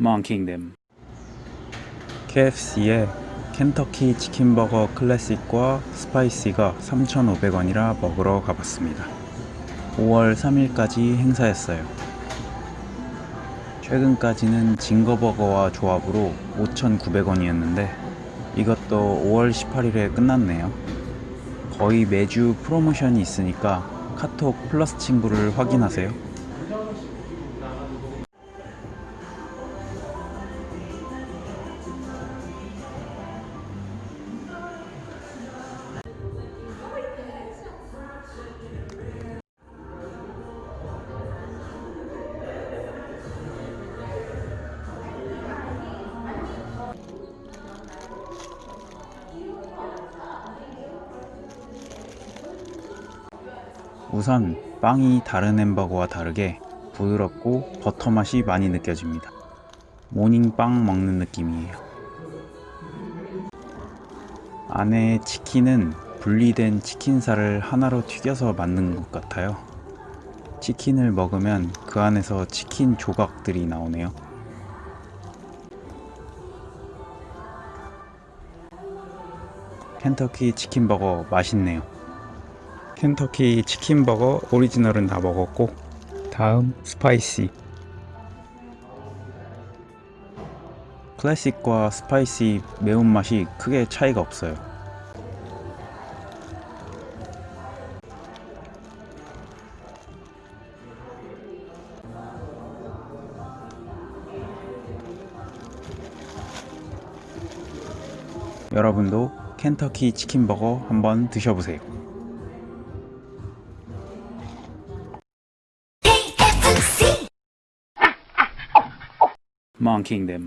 Monkingdom. KFC의 켄터키 치킨버거 클래식과 스파이시가 3,500원이라 먹으러 가봤습니다. 5월 3일까지 행사였어요. 최근까지는 징거버거와 조합으로 5,900원이었는데 이것도 5월 18일에 끝났네요. 거의 매주 프로모션이 있으니까 카톡 플러스 친구를 확인하세요. 우선 빵이 다른 햄버거와 다르게 부드럽고 버터 맛이 많이 느껴집니다. 모닝빵 먹는 느낌이에요. 안에 치킨은 분리된 치킨살을 하나로 튀겨서 만든 것 같아요. 치킨을 먹으면 그 안에서 치킨 조각들이 나오네요. 켄터키 치킨버거 맛있네요. 켄터키 치킨버거 오리지널은 다 먹었고 다음 스파이시. 클래식과 스파이시 매운맛이 크게 차이가 없어요. 여러분도 켄터키 치킨버거 한번 드셔보세요 Monkingdom.